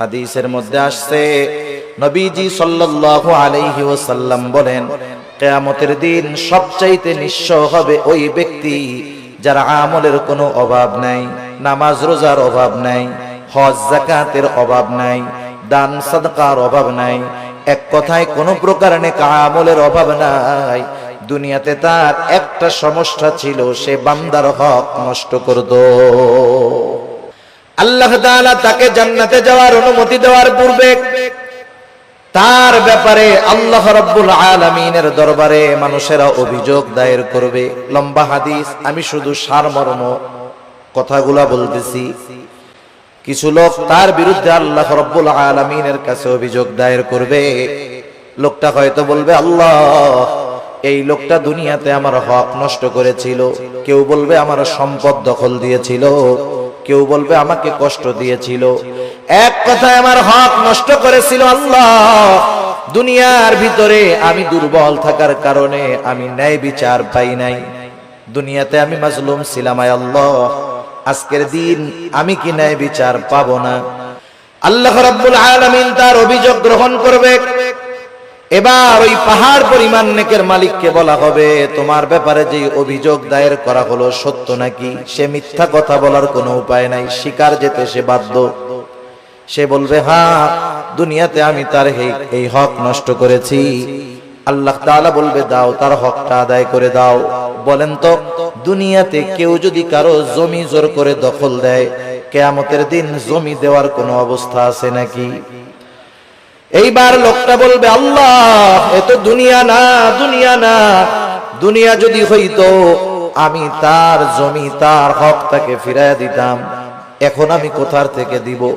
হাদিসের মধ্যে আসছে, নবীজি সাল্লাল্লাহু আলাইহি ওয়াসাল্লাম বলেন, কিয়ামতের দিন সবচাইতে নিঃস্ব হবে ওই ব্যক্তি যার আমলের কোনো অভাব নাই, নামাজ রোজার অভাব নাই, হজ জাকাতের অভাব নাই, দান, সাদকার অভাব নাই, এক কথায় কোনো প্রকার নেক আমলের অভাব নাই। দুনিয়াতে তার একটা সমস্যা ছিল, সে বান্দার হক নষ্ট করত। আল্লাহ তাকে জান্নাতে যাওয়ার অনুমতি দেওয়ার পূর্বে তার ব্যাপারে আল্লাহ রাব্বুল আলামিনের দরবারে মানুষেরা অভিযোগ দায়ের করবে। লম্বা হাদিস, আমি শুধু সারমর্ম কথাগুলা বলতেছি। কিছু লোক তার বিরুদ্ধে আল্লাহ রব্বুল আলমিনের কাছে অভিযোগ দায়ের করবে। লোকটা হয়তো বলবে, আল্লাহ, এই লোকটা দুনিয়াতে আমার হক নষ্ট করেছিল। কেউ বলবে, আমার সম্পদ দখল দিয়েছিল। কেউ বলবে, আমাকে কষ্ট দিয়েছিল। এক কথায় আমার হক নষ্ট করেছিল আল্লাহ। দুনিয়ার ভিতরে আমি দুর্বল থাকার কারণে আমি ন্যায় বিচার পাই নাই। দুনিয়াতে আমি মাজলুম ছিলাম আল্লাহ। আজকের দিন আমি কি ন্যায় বিচার পাবো না? আল্লাহ রাব্বুল আলামিন তার অভিযোগ গ্রহণ করবে। এবার ওই পাহাড় পরিমাণ নেকের মালিককে বলা হবে, তোমার ব্যাপারে যে অভিযোগ দায়ের করা হলো সত্য নাকি? সে মিথ্যা কথা বলার কোনো উপায় নাই স্বীকার যেতে সে বাধ্য। সে বলবে হ্যাঁ দুনিয়াতে আমি তার এই- হক নষ্ট করেছি। আল্লাহ তাআলা বলবে, দাও, তার হকটা আদায় করে দাও। বলেন তো, দুনিয়াতে কেউ যদি কারও জমি জোর করে দখল দেয়, কেয়ামতের দিন জমি দেওয়ার কোনো অবস্থা আছে নাকি? এইবার লোকটা বলবে, আল্লাহ, এ তো দুনিয়া না দুনিয়া না। দুনিয়া যদি হইতো, আমি তার জমি, তার হক তাকে দিতাম। এখন আমি কোথার থেকে দিব?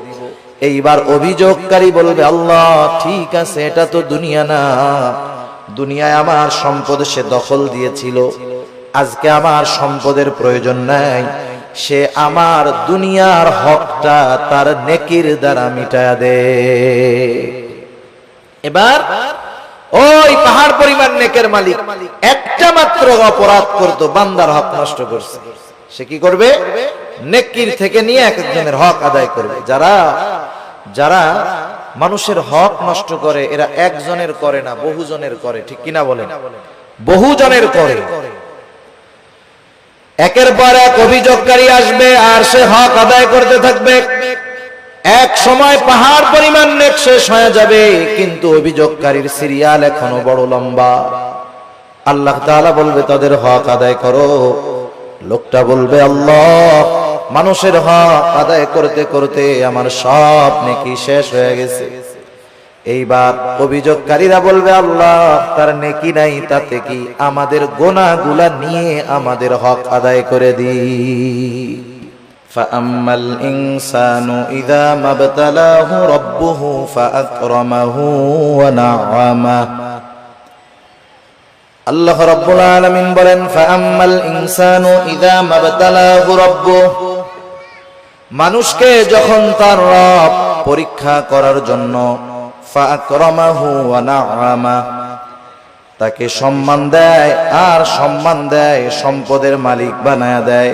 এইবার অভিযোগকারী বলবে, আল্লাহ, ঠিক আছে, এটা তো দুনিয়া না। দুনিয়ায় আমার সম্পদ সে দখল দিয়েছিল। আজকে আমার সম্পদের প্রয়োজন নাই। সে আমার দুনিয়ার হকটা তার নেকির দ্বারা মিটায়া দে। এবার ওই পাহাড় পরিমাণ নেকের মালিক একটা মাত্র অপরাধ করতো, বান্দার হক নষ্ট করছে। সে কি করবে? নেকির থেকে নিয়ে এক একজনের হক আদায় করবে। যারা যারা মানুষের হক নষ্ট করে, এরা একজনের করে না, বহুজনের করে। ঠিক কিনা বলেন? বহুজনের করে। একের পর এক অভিযোগকারী আসবে আর সে হক আদায় করতে থাকবে। এক সময় পাহাড় পরিমাণ নেক শেষ হয়ে যাবে, কিন্তু অভিযোগকারীর সিরিয়াল এখনও বড় লম্বা। আল্লাহ তাআলা বলবে, তাদের হক আদায় করো। লোকটা বলবে, আল্লাহ, মানুষের হক আদায় করতে করতে আমার সব নেকি শেষ হয়ে গেছে। এইবার অভিযোগকারীরা বলবে, আল্লাহ, তার নেকি নাই, তাতে কি আমাদের গোনাগুলা নিয়ে আমাদের হক আদায় করে দিই? فأما الإنسان إذا ما ابتلاه ربه فأكرمه ونعمه আল্লাহ রাব্বুল আলামিন বলেন ফাআম্মাল ইনসানু ইযা মাবতালাহু রাব্বুহ মানুষকে যখন তার রব পরীক্ষা করার জন্য ফাআকরামাহু ওয়া নাআমা তাকে সম্মান দেয় আর সম্মান দেয় সম্পদের মালিক বানায়া দেয়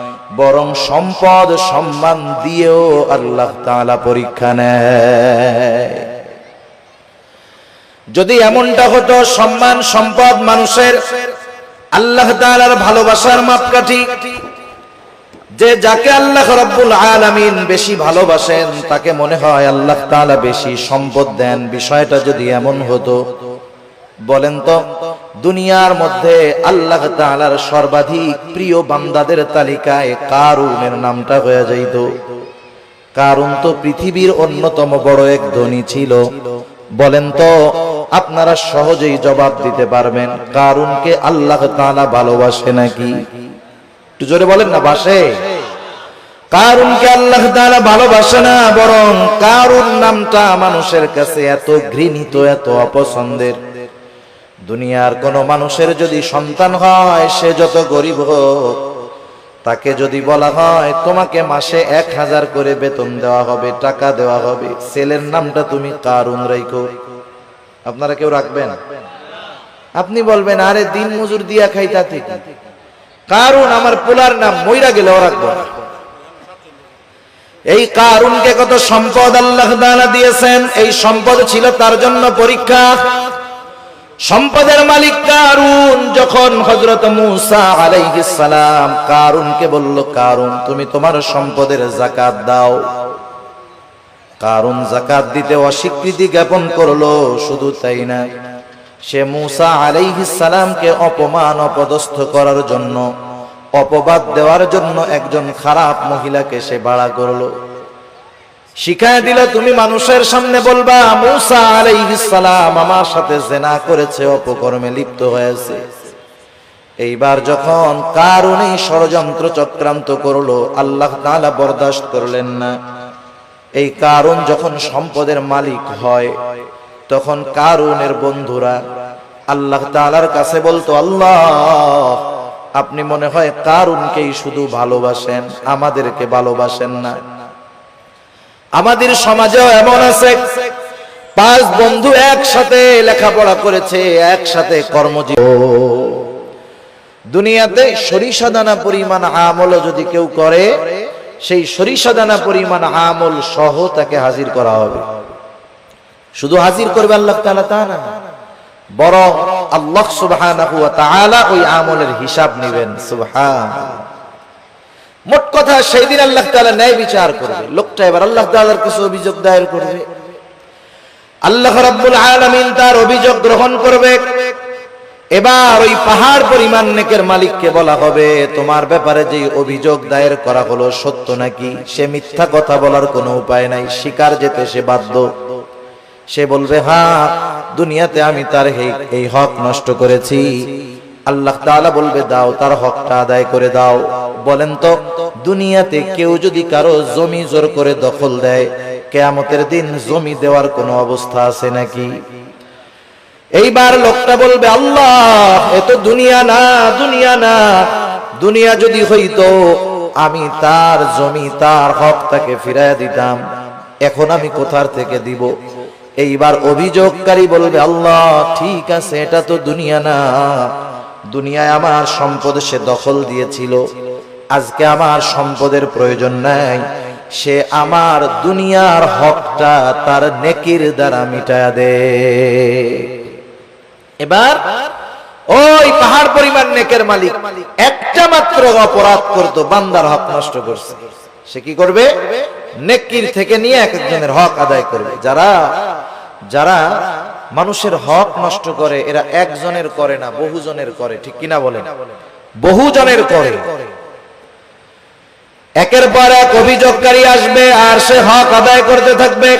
বরং সম্পদ সম্মান দিয়েও আল্লাহ তাআলা পরীক্ষা নেয়। যদি এমনটা হতো, সম্মান, সম্পদ মানুষের, আল্লাহ তাআলার ভালোবাসার মাপকাঠি, যে যাকে আল্লাহ রাব্বুল আলামিন বেশি ভালোবাসেন, তাকে মনে হয় আল্লাহ তাআলা বেশি সম্পদ দেন। বিষয়টা যদি এমন হতো বলেন তো, দুনিয়ার মধ্যে আল্লাহ তাআলার সর্বাধিক প্রিয় বান্দাদের তালিকায় কারুনের নামটা হয়ে যাইত। কারণ তো পৃথিবীর অন্যতম বড় এক ধনী ছিল। বলেন তো, আপনারা সহজেই জবাব দিতে পারবেন, কারুনকে আল্লাহ তাআলা ভালোবাসে নাকি? একটু জোরে বলেন না, বাসে। কারুনকে আল্লাহ তাআলা ভালোবাসে না, বরং কারুন নামটা মানুষের কাছে এত ঘৃণিত, এত অপছন্দের। দুনিয়ার কোন মানুষের যদি সন্তান হয়, সে যত গরিব হোক, তাকে যদি বলা হয়, তোমাকে মাসে এক হাজার করে বেতন দেওয়া হবে, টাকা দেওয়া হবে, ছেলের নামটা তুমি কারুন রাইকো আপনারা কেউ রাখবেন আপনি বলবেন, আরে, দিন মজুর দিয়া খাই তাতে কি? কারুন, আমার পোলার নাম মইরা গেলেও রাখব। এই কারুনকে কত সম্পদ আল্লাহ দিয়েছেন, এই সম্পদ ছিল তার জন্য পরীক্ষা সম্পদের মালিক কারুন? যখন হযরত মূসা সালাম কারুনকে বলল, কারুন, তুমি তোমার সম্পদের জাকাত দাও। কারুন জাকাত দিতে অস্বীকৃতি জ্ঞাপন করল, শুধু তাই না, সে মুসা সালামকে অপমান, অপদস্থ করার জন্য, অপবাদ দেওয়ার জন্য একজন খারাপ মহিলাকে সে বাড়া করল। শিখায় দিল, তুমি মানুষের সামনে বলবা, মুসা আলাইহিস সালাম আমার সাথে জেনা করেছে, অপকর্মে লিপ্ত হয়েছে। এইবার যখন কারণে ষড়যন্ত্র চক্রান্ত করল, আল্লাহ তাআলা বরদাস্ত করলেন না। এই কারণ যখন সম্পদের মালিক হয়, তখন কারুনের বন্ধুরা আল্লাহ তাআলার কাছে বলতো, আল্লাহ, আপনি মনে হয় কারুনকেই শুধু ভালোবাসেন, আমাদেরকে ভালোবাসেন না। আমাদের সমাজেও এমন আছে। পাঁচ বন্ধু একসাথে লেখাপড়া করেছে, একসাথে কর্মজীব দুনিয়াতে সরিষা দানা পরিমাণ আমল যদি কেউ করে, সেই সরিষা দানা পরিমাণ আমল সহ তাকে হাজির করা হবে। শুধু হাজির করবে আল্লাহ তাআলা তা না, বরং আল্লাহ তাআলা ওই আমলের হিসাব নেবেন। সুবহান। মোট কথা, সেই দিন আল্লাহ তাআলা ন্যায় বিচার করবে। লোকটা এবার আল্লাহ তাআলার কাছে অভিযোগ দায়ের করবে। আল্লাহ রাব্বুল আলামিন তার অভিযোগ গ্রহণ করবে। এবার ওই পাহাড় পরিমাণ নেকের মালিককে বলা হবে, তোমার ব্যাপারে যে অভিযোগ দায়ের করা হলো সত্য নাকি? সে মিথ্যা কথা বলার কোনো উপায় নাই, শিকার যেতে সে বাধ্য। সে বলবে হ্যাঁ দুনিয়াতে আমি তার এই হক নষ্ট করেছি। আল্লাহ তাআলা বলবে, দাও, তার হকটা আদায় করে দাও। বলেন তো, দুনিয়াতে কেউ যদি কারও জমি জোর করে দখল দেয়, কেয়ামতের দিন জমি দেওয়ার কোনো অবস্থা আছে নাকি? এইবার লোকটা বলবে, আল্লাহ, এ তো দুনিয়া না দুনিয়া না। দুনিয়া যদি হইতো, আমি তার জমি, তার হক তাকে ফিরাইয়া দিতাম। এখন আমি কোথার থেকে দিব? এইবার অভিযোগকারী বলবে, আল্লাহ, ঠিক আছে, এটা তো দুনিয়া না। দুনিয়ায় আমার সম্পদ সে দখল দিয়েছিল। আজকে আমার সম্পদের প্রয়োজন নাই। সে আমার দুনিয়ার হকটা তার নেকির দ্বারা মিটায়া দে। এবার ওই পাহাড় পরিমাণ নেকের মালিক একটা মাত্র অপরাধ করতো, বান্দার হক নষ্ট করছে। সে কি করবে? নেকির থেকে নিয়ে এক একজনের হক আদায় করবে। যারা যারা মানুষের হক নষ্ট করে, এরা একজনের করে না, বহুজনের করে, ঠিক কিনা বলেন? বহুজনের করে। একের পর এক অভিযোগকারী আসবে আর সে হক আদায় করতে থাকবে।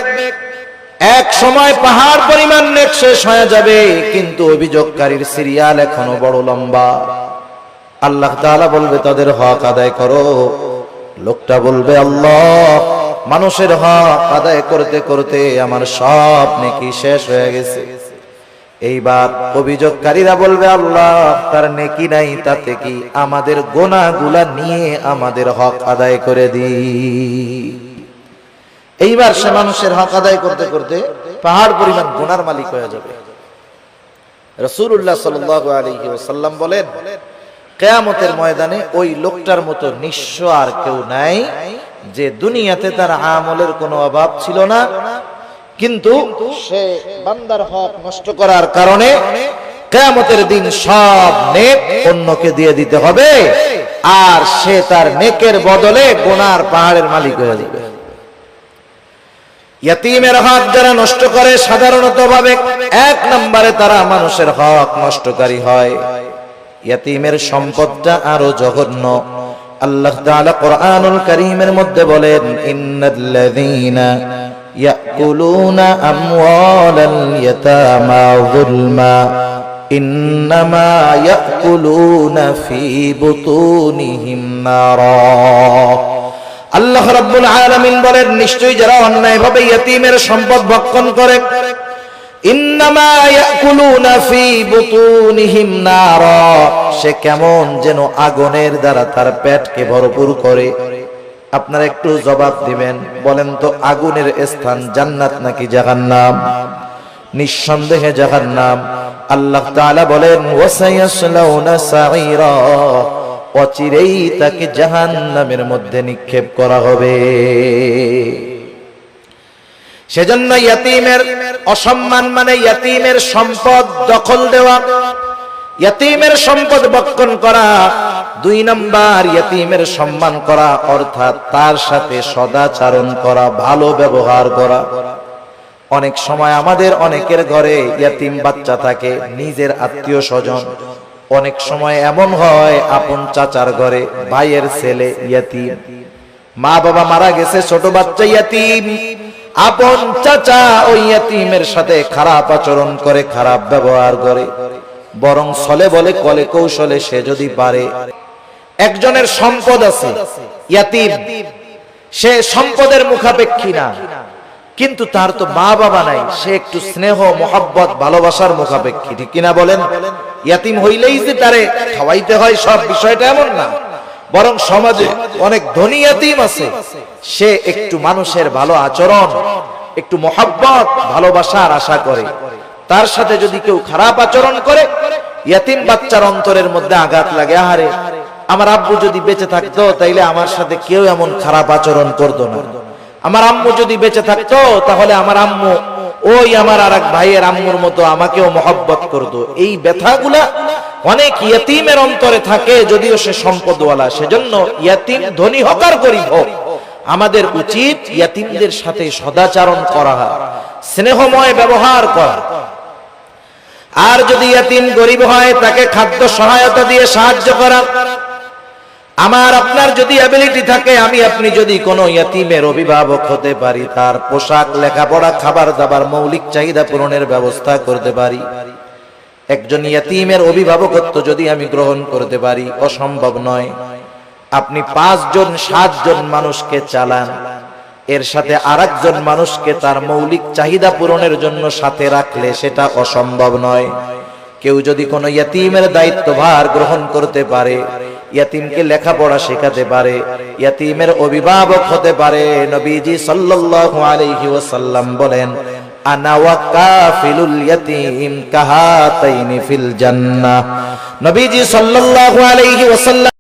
এক সময় পাহাড় পরিমাণ নেক শেষ হয়ে যাবে, কিন্তু অভিযোগকারীর সিরিয়াল এখনও বড় লম্বা। আল্লাহ তাআলা বলবে, তাদের হক আদায় করো। লোকটা বলবে, আল্লাহ মানুষের হক আদায় করতে করতে আমার সব নেকি শেষ হয়ে গেছে। এইবার অভিযোগকারীরা বলবে, আল্লাহ, তার নেকি নাই, তাতে কি আমাদের গোনাগুলা নিয়ে আমাদের হক আদায় করে দিই? এইবার সে মানুষের হক আদায় করতে করতে পাহাড় পরিমাণ গুনার মালিক হয়ে যাবে। রসুল্লাহ সাল্লাম বলেন, কেয়ামতের ময়দানে ওই লোকটার মতো নিঃস্ব আর কেউ নাই। যে দুনিয়াতে তার আমলের কোনো অভাব ছিল না, কিন্তু সে বান্দার হক নষ্ট করার কারণে কেয়ামতের দিন সব নেক অন্যকে দিয়ে দিতে হবে, আর সে তার নেকের বদলে গোনার পাহাড়ের মালিক হয়ে যাবে। ইয়াতিমের হক যারা নষ্ট করে সাধারণত ভাবে এক নম্বরে তারা মানুষের হক নষ্টকারী হয়। ইয়াতিমের সম্পদটা আরও জঘন্য। আল্লাহ তাআলা কোরআনুল কারীমের মধ্যে বলেন, ইন্নাল্লাযীনা ইয়াকুলুনা আমওয়ালাল ইয়াতামা যুলমা, ইন্নামা ইয়াকুলুনা ফি বুতুনিহিম নারা আল্লাহ রাব্বুল আলামিন বলেন, নিশ্চয়ই যারা অন্যায়ভাবে ইয়তীমের সম্পদ ভক্ষণ করে সে কেমন যেন আগুনের দ্বারা তার পেটকে ভরপুর করে। আপনারা একটু জবাব দিবেন, বলেন তো আগুনের স্থান জান্নাত নাকি জাহান্নাম? নিঃসন্দেহে জাহান্নাম। আল্লাহ তাআলা বলেন অচিরেই তাকে জাহান্নামের মধ্যে নিক্ষেপ করা হবে। সেজন্য ইয়াতিমের অসম্মান মানে ইয়াতিমের সম্পদ দখল দেওয়া। ইয়াতিমের সম্পদ বক্ষণ করা, দুই নাম্বার ইয়াতিমের সম্মান করা, অর্থাৎ তার সাথে সদাচারণ করা, ভালো ব্যবহার করা। অনেক সময় আমাদের অনেকের ঘরে ইয়াতিম বাচ্চা থাকে, নিজের আত্মীয় স্বজন। অনেক সময় এমন হয়, আপন চাচার ঘরে ভাইয়ের ছেলে ইয়াতিম। মা বাবা মারা গেছে, ছোট বাচ্চা ইয়াতিম। আপন চাচা ওই ইয়াতিমের সাথে খারাপ আচরণ করে, খারাপ ব্যবহার করে। বরং ছলে বলে, কলে কৌশলে সে যদি পারে। একজনের সম্পদ আছে সে সম্পদের মুখাপেক্ষী না। কিন্তু তার তো মা বাবা নাই, সে একটু স্নেহ, মোহাব্বত, ভালোবাসার মুখাপেক্ষী। ঠিক কিনা বলেন? ইয়াতিম হইলেই যে তারে খাওয়াইতে হয়, সব বিষয়টা এমন না। বরং সমাজে অনেক ধনী ইয়াতিম আছে। সে একটু মানুষের ভালো আচরণ, একটু মোহাব্বত, ভালোবাসার আশা করে। তার সাথে যদি কেউ খারাপ আচরণ করে, ইয়াতিম বাচ্চার অন্তরের মধ্যে আঘাত লাগে। আহারে, আমার আব্বু যদি বেঁচে থাকতো, তাইলে আমার সাথে কেউ এমন খারাপ আচরণ করতো না। আমার আম্মু যদি বেঁচে থাকতো, তাহলে আমার আম্মু ওই আমার আর এক ভাইয়ের আম্মুর মতো আমাকেও মহব্বত করতো। এই ব্যথাগুলা অনেক ইয়াতিমের অন্তরে থাকে, যদিও সে সম্পদওয়ালা। সেজন্য ইয়াতিম ধনী হোক আর গরিব হোক। আমাদের উচিত ইয়াতিমদের সাথে সদাচারণ করা, স্নেহময় ব্যবহার করা। আর যদি ইয়াতিম গরিব হয়, তাকে খাদ্য সহায়তা দিয়ে সাহায্য করা। আমার আপনার যদি অ্যাবিলিটি থাকে, আমি আপনি যদি কোনো ইয়াতিমের অভিভাবক হতে পারি, তার পোশাক, লেখাপড়া, খাবার দাবার, মৌলিক চাহিদা পূরণের ব্যবস্থা করতে পারি। একজন ইয়াতিমের অভিভাবকত্ব যদি আমি গ্রহণ করতে পারি, অসম্ভব নয়। আপনি পাঁচজন, সাতজন মানুষকে চালান। এর সাথে আরেকজন মানুষকে তার মৌলিক চাহিদা পূরণের জন্য সাথে রাখলে সেটা অসম্ভব নয়। কেউ যদি কোনো ইয়াতিমের দায়িত্বভার গ্রহণ করতে পারে ইয়াতিমকে লেখাপড়া শেখাতে পারে, ইয়াতিমের অভিভাবক হতে পারে, নবীজি সাল্লাল্লাহু আলাইহি ওয়াসাল্লাম বলেন, আনা ওয়া কাফিলুল ইয়াতিম কাহাতাইনি ফিল জান্নাহ। নবীজি সাল্লাল্লাহু আলাইহি ওয়াসাল্লাম